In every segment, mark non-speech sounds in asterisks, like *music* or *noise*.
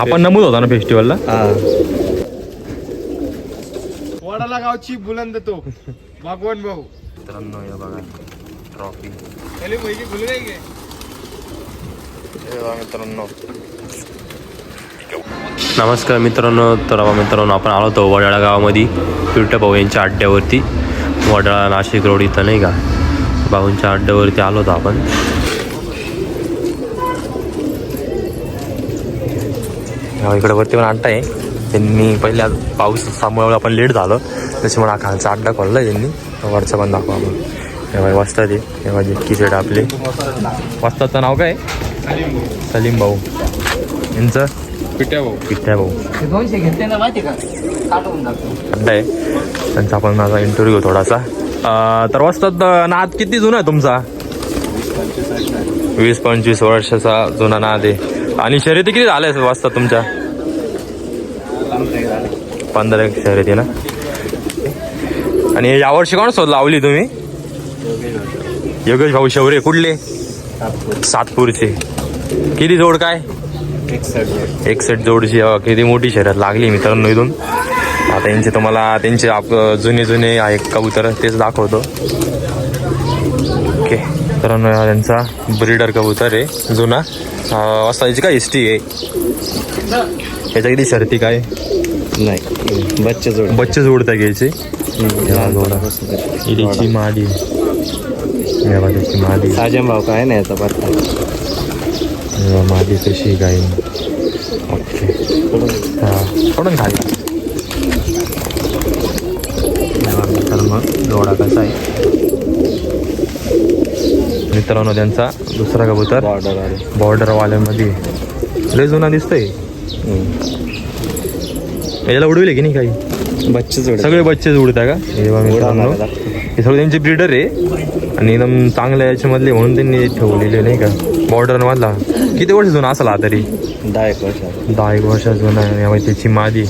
आपण नमूद होता ना फेस्टिवलला हा. वडाला गावची बुलंद तो भगवान भाऊ. मित्रांनो हे बघा ट्रॉफी मित्रांनो. नमस्कार मित्रांनो तर मित्रांनो आपण आलो होतो वडाळा गावामध्ये पिवट्या भाऊ यांच्या अड्ड्यावरती वडाळा नाशिक रोड इथं नाही का? भाऊंच्या अड्ड्यावरती आलो होतो आपण. इकडे वरती पण अड्डा आहे. त्यांनी पहिल्या पाऊसामुळे आपण लेट झालो. त्याच्यामुळे हा खालचा अड्डा खोलला त्यांनी. वरचा पण दाखवा आपण. तेव्हा वाजता ते. तेव्हा जितकी सेट आपले. वाजताचं नाव काय? सलीम भाऊ. यांचं? पिट्या भाऊ पिठ्या भाऊ अड्डा आहे त्यांचा आपण माझा इंटरव्ह्यू घेऊ थोडासा. अं, तर वाजतात नाद किती जुना आहे तुमचा? वीस पंचवीस वर्षाचा जुना नाद आहे. आणि शर्यती किती झाल्या वाजतात तुमच्या? पंधरा एक ना. आणि यावर्षी कोण शोध लावली तुम्ही? योगेश भाऊ शौर्य कुठले? सातपूरचे. किती जोड काय? एक जोडची किती मोठी शर्यत लागली मित्रांनो इथून. आता यांचे तुम्हाला त्यांचे आप जुने जुने आहे कबूतर तेच दाखवतो. ओके. तर त्यांचा ब्रीडर कबूतर आहे जुना. असता याची काय हिस्ट्री आहे? याच्या किती शर्ती काय? नाही. बच्चे जोड बच्चे जोडता घ्यायचे. इडीची मादी. मादी. साजम भाव काय नाही याचा पत्ता मादी कशी काय ओके. हा. सोडून खाली तर मग जोडा कसा आहे? मित्रांनो त्यांचा दुसरा कबूतर बॉर्डर बॉर्डरवाल्यामध्ये. लय जुना दिसतोय. याला उडविले की नाही काही? बच्चे जोड सगळे बच्चेच उडता का? हे हे सगळे त्यांचे ब्रीडर आहे. आणि एकदम चांगल्या याच्यामधले म्हणून त्यांनी ठेवलेले नाही का? बॉर्डर मधला किती वर्ष जुना असेल तरी? दहा एक वर्ष. दहा एक वर्षात जुना आहे. त्याची मादी.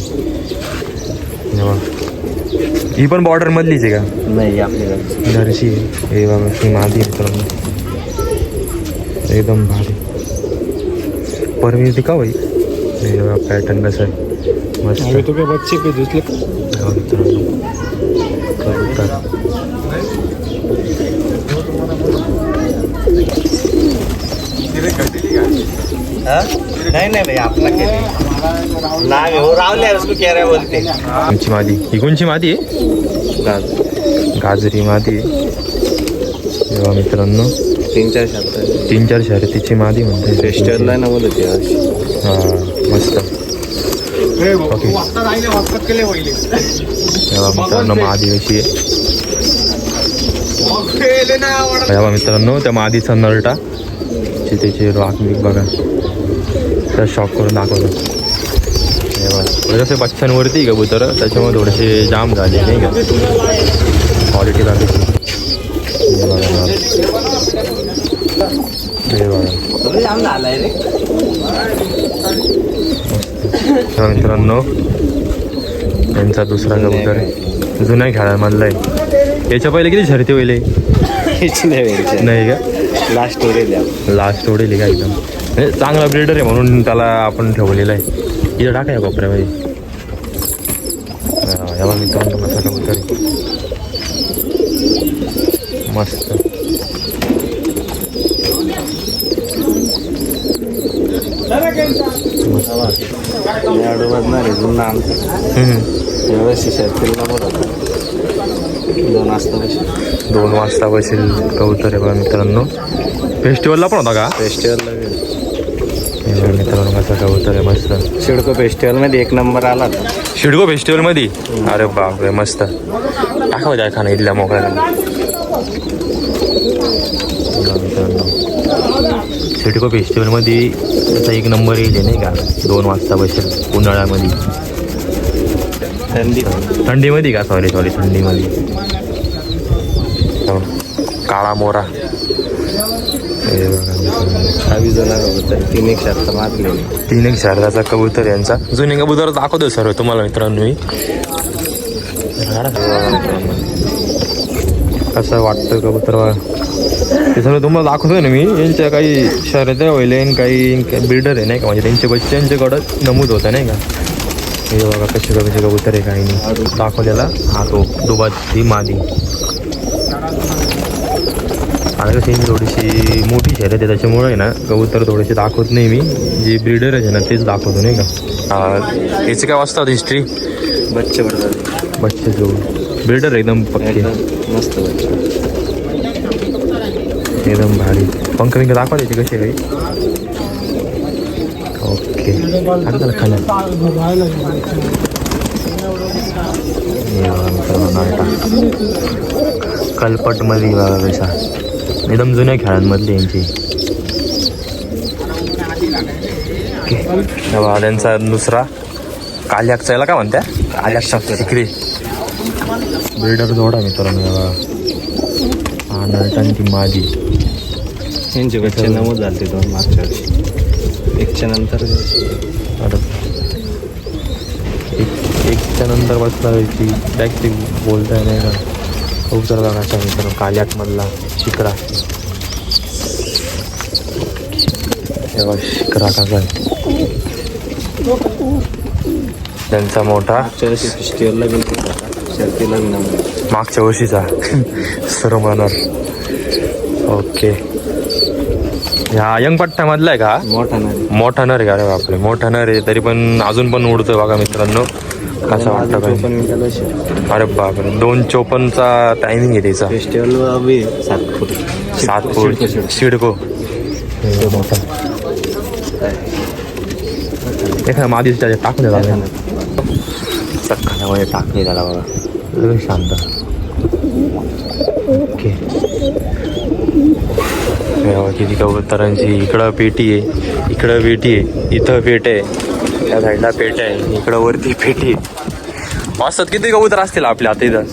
हे पण बॉर्डर मधलीच आहे का? नाही आपली हे ही मादी एकदम भारी. परमिती का होई पॅटर्न कसं आहे. पे दुसरे हे बघा मित्रांनो कबूतर नाही नाही भाई आपला केली नाही हो रावले उसको कह रहे बोलते कोणची मादी? ही कोणची मादी आहे? गाजरी. मादी आहे. तेव्हा मित्रांनो. तीन चार शब्द तीन चार शर्यतीची मादी म्हणते फेस्टिवलला ना बोलत हा मस्त. ओके. मित्रांनो मादी अशी आहे मित्रांनो त्या मादीचा नरटा. चितेची राख बिग बघा. तर शॉक करून दाखवतो थोडेसे बच्चांवरती कबूतर. त्याच्यामुळे थोडेसे जाम झाले नाही का? क्वालिटी हे बघा हे बघा झालाय रे तेव्हा मित्रांनो त्यांचा दुसरा कबूतर आहे. जुन्या खेळामधला आहे याच्या पहिले किती शर्ती होईल नाही का? लास्ट उरेल लास्ट ओढेल का एकदम? म्हणजे चांगला ब्रिडर आहे म्हणून त्याला आपण ठेवलेला आहे. इथं टाका या कोपऱ्यामध्ये याला मित्रांनो कसा कबूतर मस्त बसणार आहे जुना आमचं हम्म. यावर्षी शर्तीला बोलत दोन वाजता बस दोन वाजता बसेल कबूतर आहे बघा मित्रांनो. फेस्टिवलला पण होता का? फेस्टिवलला मित्रांनो कसा कबूतर आहे मस्त. शिडको फेस्टिवलमध्ये एक नंबर आला. शिडको फेस्टिवलमध्ये अरे बापरे मस्त. टाकावं द्या खाना इथल्या मोकळ्या. सिडको फेस्टिवलमध्ये त्याचा एक नंबर येईल नाही का दोन वाजता बसेल उन्हाळ्यामध्ये. थंडी. थंडीमध्ये का? सॉरी सॉरी थंडीमध्ये. हो. काळा मोरा. तीन एक मारले तीन एक शारदाचा कबूतर यांचा. जुने कबूतर दाखवतो सर्व तुम्हाला मित्रांनो मी. कसं वाटतं कबूतर बघा ते सगळं तुम्हाला दाखवतोय ना मी. यांच्या काही शर्यत होईल काही बिल्डर आहे नाही का? म्हणजे त्यांचे बच्चे यांच्याकडं नमूद होतं नाही का? हे बघा कसे कसे कबूतर आहे काही नाही. दाखवलेला हा तो दुबाची मादी. आता ही थोडीशी मोठी शर्यत आहे त्याच्यामुळे आहे ना कबूतर थोडेसे दाखवत नाही मी. जे ब्रीडर आहे ना तेच दाखवतो नाही का? याची काय वाजता हिस्ट्री बच्चे पडतात बच्चे जो ब्रीडर एकदम पक्के. मस्त बच्चे. एकदम भारी. पंख बिंक दाखवा त्याची कशी काही ओके. खाली. हे बघा कशा एकदम जुन्या खेळांमधली यांची. त्यांचा दुसरा. काल्याकचा याला काय म्हणत्या? काल्याकचा. शिकरी बिल्डर जोडा मित्रांनो बघा. नलटण ती माझी यांचे बच्चे नमूद झाले दोन मागच्या वर्षी एकच्या नंतर आता एक एकच्या नंतर बसला ती बॅग ती बोलताय नाही ना। खूप जर बघायचा मित्रांनो काल्याकमधला शिकरा। तेव्हा शिकरा कसा आहे त्यांचा मोठा मागच्या वर्षी शर्तीला मागच्या वर्षीचा *laughs* सर्व म्हणणार ओके. ह्या यंग पट्ट्यामधला आहे का? मोठा नाही मोठा नर का रे बापरे? मोठा नर आहे तरी पण अजून पण उडतोय बघा मित्रांनो. कसं वाटतं काय? अरे बापरे दोन चोपन्नचा टायमिंग आहे त्याचा. फेस्टिवल सात फूट. शिडको, हे मोठा एखादा मादी टाकून द्या चक्कामध्ये टाकले त्याला बघा. शांत ओके. हे किती कबुतरांची इकडं पेटी आहे इकडं पेटी आहे इथं पेट आहे त्या साईडला पेट आहे इकडं वरती पेटी आहे. वाजतात किती कबूतर असतील आपल्या आता इथं?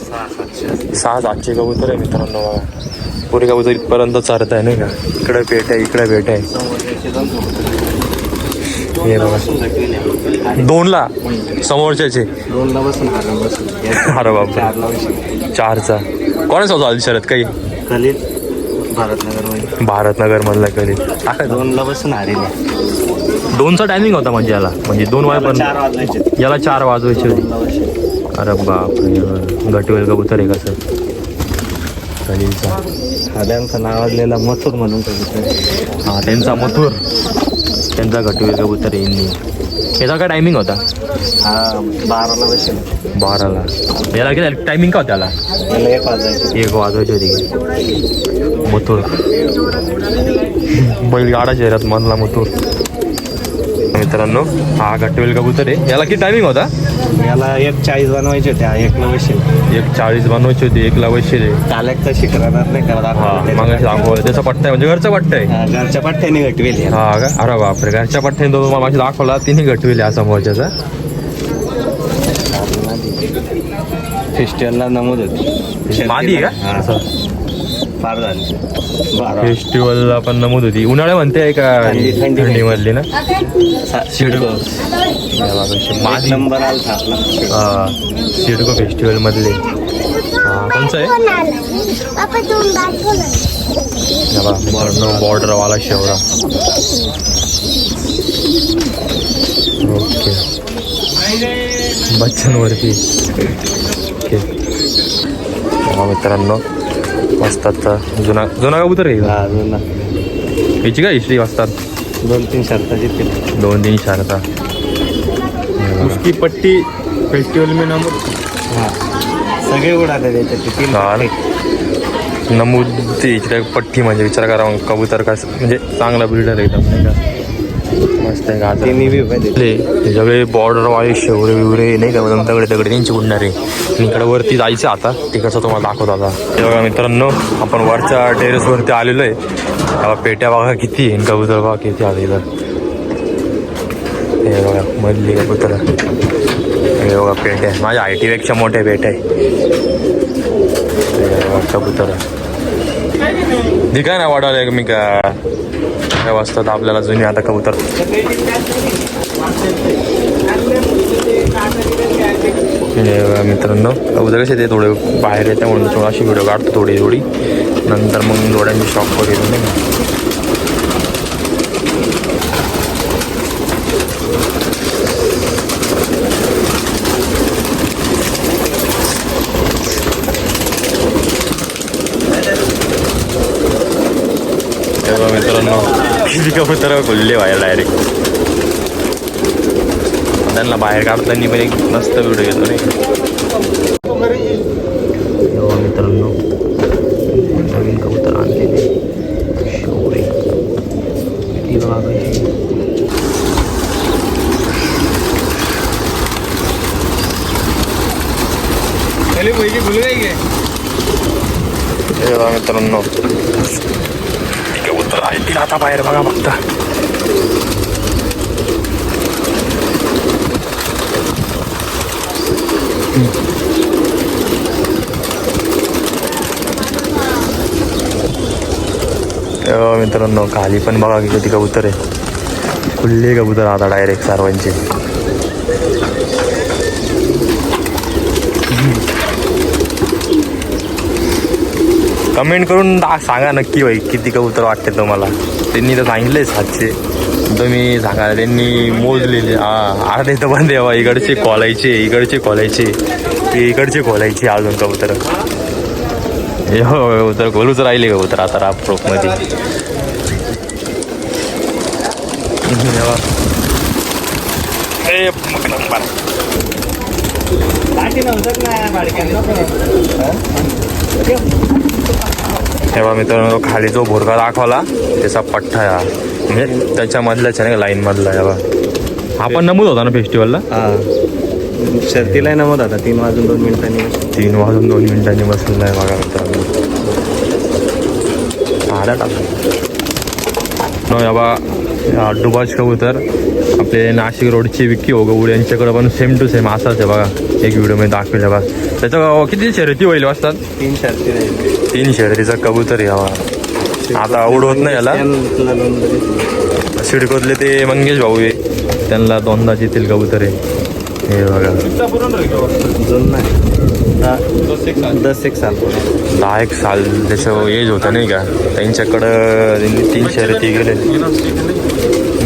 सहा सातशे कबूतर आहे मित्रांनो बघा. पुरे कबूतर इथपर्यंत चारत आहे नाही का? इकडं पेट आहे इकडं पेट आहे. दोनला? समोरच्याचे? दोनला बसून अरे बसून चारचा. कोणाचा झाली शरद? काही? खाली भारतनगरमध्ये. भारतनगर मधला कधी दोनला बसून हारेले दोनचा टायमिंग होता म्हणजे याला. म्हणजे दोन वाय पण चार वाजवायचे. याला चार वाजवायचे होते. अरे बाप गटवेल कबूतर आहे कसं कलीचा हा त्यांचं नावाजलेला मथुर म्हणून कबूतर हा त्यांचा मथुर. त्यांचा गटवेल कबूतर यांनी. याचा काय टायमिंग होता? हा बाराला बसेल. बाराला. याला किती टायमिंग का होता त्याला त्याला एक वाजायचे एक वाजवायची होती. मथुर. बैलगाडा शहरात मधला मथुर. मित्रांनो हा गटवेल कबूतर आहे. याला किती टायमिंग होता? याला एक चाळीस बनवायचे होते हा एकला बसेल. एक चाळीस बनवायची होती एक लावायची रे काल्याचा शिकरानात नाही करा हा मग दाखवलं त्याचा पट्टा आहे म्हणजे घरचा पट्टा आहे. घरच्या पठ्ठ्याने घटवेल याला. हा का? अरे बापरे घरच्या पट्ट्याने तो मला मागाशी दाखवला तिने घटविले हा समोरच्याचा फेस्टिवलला नमूद होती. मादी आहे का? हा. फार झाली. बारा. फेस्टिवलला पण नमूद होती. उन्हाळ्या म्हणते का? थंडी- थंडी. थंडी मधली ना? शिडको. माझी नंबर आला आपला हा, सिडको फेस्टिवल मधले हा कोणचं आहे? पापा दोन ना बॉर्डर वाला शेवरा. ओके. बच्चांवरती ओके. हा, मित्रांनो. वाजतात जुना जुना कबूतर आहे का? हा दोन याची काय हिस्ट्री वाजतात? दोन तीन शर्ता जिततील दोन तीन शारदा. उसकी पट्टी फेस्टिवल में नमूद हा. सगळे उडाले त्याच्यात तीन. नमूद ते इकडे पट्टी म्हणजे विचार करा मग. कबूतर का म्हणजे चांगला बिल्डर एकदम नाही का मस्त आहे गाजर. तिन्ही बी हे सगळे बॉर्डरवाले शेवरे बिवरे नाही का एकदम दगडे दगडे त्यांची उडणारे आणि इकडे वरती जायचं आता तिकडचं तुम्हाला दाखवत आता. हे बघा मित्रांनो आपण वरच्या टेरेसवरती आलेलो आहे. पेट्या बघा किती आहे कबूतर बघा किती आता इथं. हे बघा मधली कबूतर. हे बघा पेट्या माझ्या आय टीपेक्षा मोठ्या पेट्या आहे. कबूतर. दिखाय ना वाढवलं मी का? काय वाजतात आपल्याला जुनी आता कबूतर. मित्रांनो कबूतर कसे ते थोडे बाहेर येते म्हणून थोडं अशी व्हिडिओ काढतो थोडी थोडी. नंतर मग डोळ्यांची शॉक वगैरे नाही तेव्हा मित्रांनो कबूतर खुलले व्हायला डायरेक्ट त्यांना बाहेर काढताना पण एक मस्त व्हिडिओ घेतो नाही तेव्हा मित्रांनो. नवीन कबूतर आणलेले. शौरे किती तेव्हा मित्रांनो. किती आता बाहेर बघा फक्त मित्रांनो खाली पण बघा की किती कबूतर आहे खुल्ले कबूतर आता डायरेक्ट सर्वांचे कमेंट करून सांगा नक्की भाई किती कबूतर वाटते तुम्हाला? त्यांनी तर सांगितले सातशे. तुम्ही सांगा त्यांनी मोजलेले हा अर्धे तर बंद यावा इकडचे खोलायचे इकडचे खोलायचे. ते इकडचे खोलायचे अजून कबूतर. हे हो कबूतर खोलूच राहिले कबूतर आता राप फ्रोकमध्ये देवा. तेव्हा मित्रांनो खाली जो भुरगा दाखवला त्याचा पठ्ठा आहे हा. म्हणजे त्याच्यामधलाच आहे ना लाईन मधला आहे बा हा पण नमूद होता ना फेस्टिवलला? शर्तीला नमद आता तीन वाजून दोन मिनिटांनी तीन वाजून दोन मिनिटांनी बसलेला आहे बघा मित्रांनो. आला टाक नो याबा डुबाज कबूतर. आपले नाशिक रोडची विक्की हो गवड यांच्याकडे पण सेम टू सेम असाच आहे बघा. एक व्हिडिओमध्ये दाखवलं बघा. त्याचं किती शर्यती होईल वाजतात? तीन शर्ती तीन शर्यतीचा कबूतर हा आता आवड होत नाही याला. सिडकोतले ते मंगेश भाऊ आहे. त्यांना दोनदा जितील कबूतर आहे. हे बघा. दस एक साल. दहा एक साल त्याचं एज होतं नाही का? त्यांच्याकडं तीन शर्यती गेले.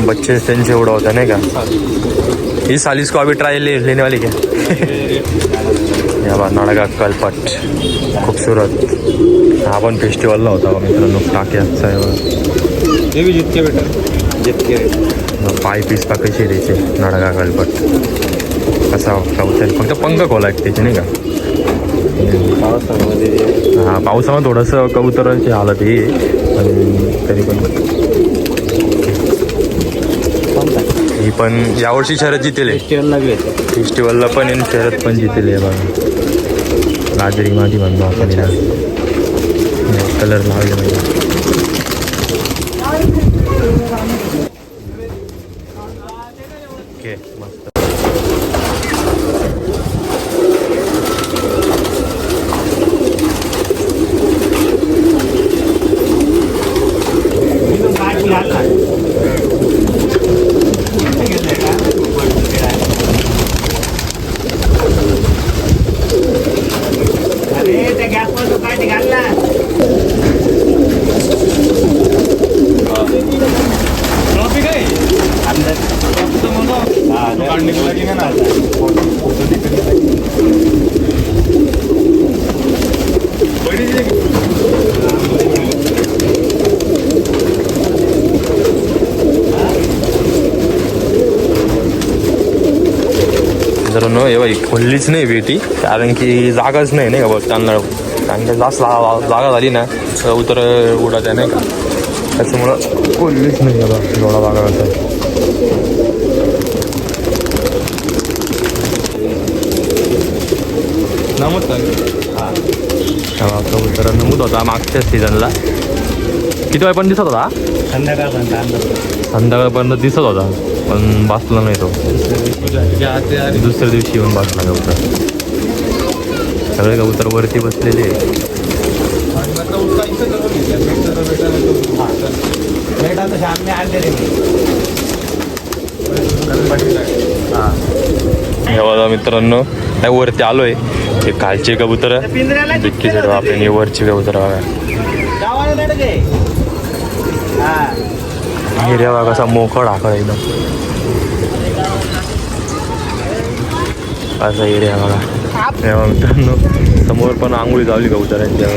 बच्चे त्यांचे एवढं होतं नाही का? ही साल इसको अभी ट्रायल ले, लेने वाली क्या *laughs* या बा नाडगा कलपट खूबसूरत हा पण फेस्टिवलला होता बा मित्रांनो टाक्याचा आहे बा. जितके बेटर जितके. पाय पीस पा कशी द्यायचे नाडगा कलपट कसा कवतर फक्त पंख खोला त्याचे नाही का? हा पावसामध्ये थोडंसं कबुतरांची हालत ही तरी पण. ही पण यावर्षी शरद जितेल फेस्टिवलला पण आहे शरद पण जितेल बघा. गाजरी माझी म्हणतो आपण कलर लावले पाहिजे ओके मस्त अरे त्या गॅसवर तो काठी घालला ट्रॉफिक आहे अंदर हा, त्या- काढणे लगी ना बड़ी जी जर न हे बाई. खोललीच नाही बेटी कारण की जागाच नाही नाही का बघ त्यांना कारण की जास्त जागा झाली ना तर उतर उडत आहे नाही का? त्याच्यामुळं खोललीच नाही बाबा एवढा जागा होता नमस्कार. उतर नमूद होता मागच्या सीझनला किती वेळ पण दिसत होता? संध्याकाळपर्यंत संध्याकाळपर्यंत दिसत होता. पण बसला नाही तो. दुसऱ्या दिवशी येऊन बसला कबूतर. सगळे कबूतर वरती बसलेले हाँ बघा मित्रांनो नाही वरती आलोय. हे खालचे कबूतर जितकी आपले हे वरची कबूतर बघा. हा. हिऱ्या बघा कसा मोकळ आकळ एकदम. असा एरिया बघा मित्रांनो समोर पण आंघोळी गावली कबुतरांच्या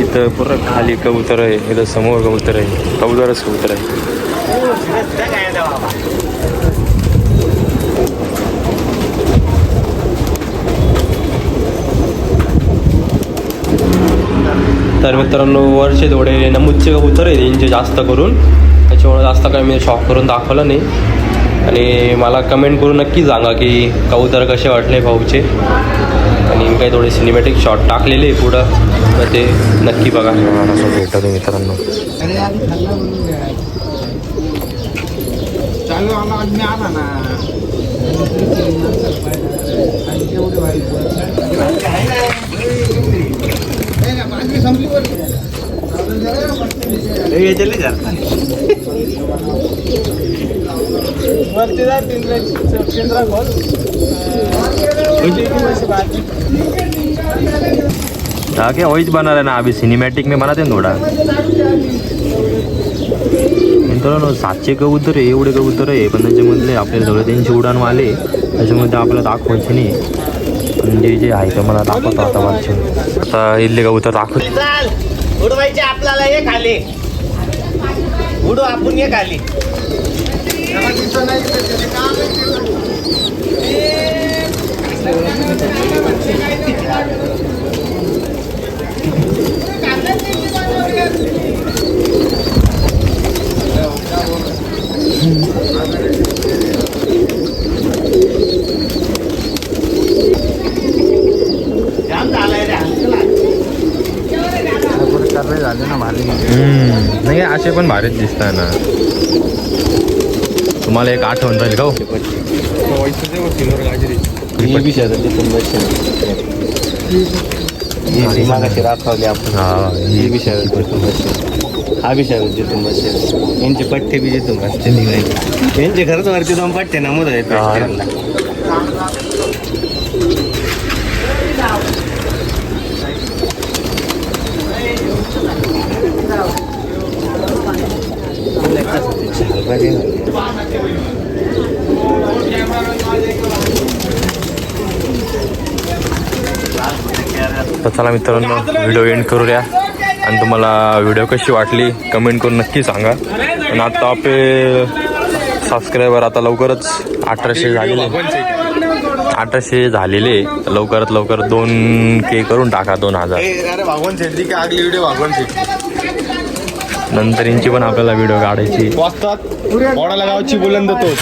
इथं पूर्ण खाली कबूतर आहे इथं समोर कबूतर आहे कबूतरच कबूतर आहे. काय तर मित्रांनो वरचे थोडे नमूदचे कबूतर आहेत यांचे जास्त करून. त्याच्यामुळे जास्त काही मी शॉप करून दाखवलं नाही. आणि मला कमेंट करून नक्की सांगा की कबूतर कसे वाटले भाऊचे. आणि मी काही थोडे सिनेमॅटिक शॉट टाकलेले पुढं तर ते नक्की बघा. असं भेटतो मित्रांनो चालू आला आम्ही आला ना हे चले जा वरती जा पिंजरा पिंजरा खोल हा क्या वहीच बना रहा ना अभी सिनेमॅटिक में बनाते हैं थोडा. मित्रांनो सातशे कबूतर आहे एवढे कबूतर आहे पण त्याच्यामधले आपल्याला सगळे त्यांची उडान आले त्याच्यामध्ये आपल्याला दाखवायचे नाही. पण जे जे आहे ते मला दाखवतो आता वरचे. आता इथले कबूतर दाखव चाल उडवायचे आपल्याला ये खाली उडू आपण ये खाली जाम झालाय रे हलकला. नाही असे पण भारीच दिसतात ना तुम्हाला एक आठवण राहील हो? ही हा ही ही शहरात जिथून बसले हा जिथून बसले यांचे पट्टे बी जिथून बसते यांचे खरंच वरती दोन पट्टे नमूद आहेत हा. तर चला मित्रांनो व्हिडिओ एंड करूया. आणि तुम्हाला व्हिडिओ कशी वाटली कमेंट करून नक्की सांगा. आणि आता आपले सबस्क्रायबर आता लवकरच अठराशे झालेले अठराशे झालेले लवकरात लवकर दोन के करून टाका दोन हजार अरे भागवून शेटली की आगली व्हिडिओ भागवून शेटली नंतर यांची पण आपल्याला व्हिडिओ काढायची. वाजतात गावची बुलंद तो